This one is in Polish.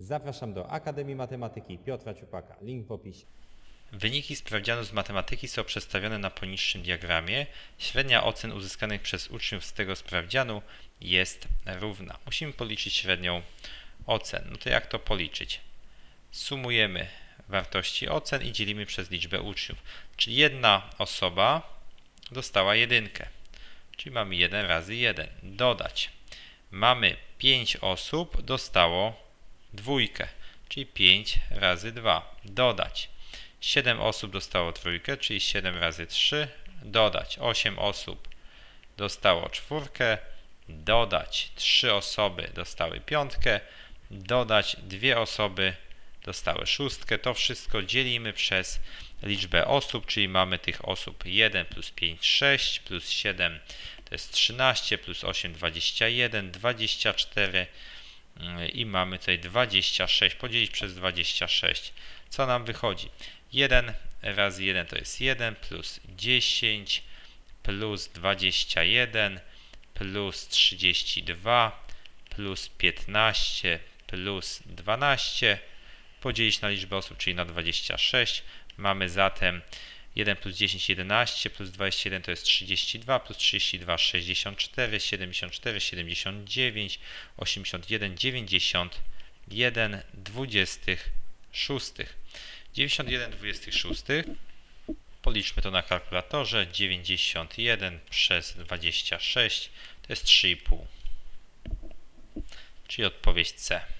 Zapraszam do Akademii Matematyki Piotra Ciupaka. Link w opisie. Wyniki sprawdzianu z matematyki są przedstawione na poniższym diagramie. Średnia ocen uzyskanych przez uczniów z tego sprawdzianu jest równa. Musimy policzyć średnią ocen. No to jak to policzyć? Sumujemy wartości ocen i dzielimy przez liczbę uczniów. Czyli jedna osoba dostała jedynkę. Czyli mamy 1 razy 1. Dodać. Mamy 5 osób dostało dwójkę, czyli 5 razy 2. Dodać. 7 osób dostało trójkę, czyli 7 razy 3. Dodać. 8 osób dostało czwórkę. Dodać. 3 osoby dostały piątkę. Dodać. 2 osoby dostały szóstkę. To wszystko dzielimy przez liczbę osób, czyli mamy tych osób 1 plus 5, 6 plus 7 to jest 13 plus 8, 21, 24 yy, i mamy tutaj 26. Podzielić przez 26. Co nam wychodzi? 1 razy 1 to jest 1 plus 10 plus 21 plus 32 plus 15 plus 12 podzielić na liczbę osób, czyli na 26. Mamy zatem 1 plus 10, 11, plus 21 to jest 32, plus 32, 64, 74, 79, 81, 91, 26. 91 26. Policzmy to na kalkulatorze. 91 przez 26 to jest 3,5. Czyli odpowiedź C.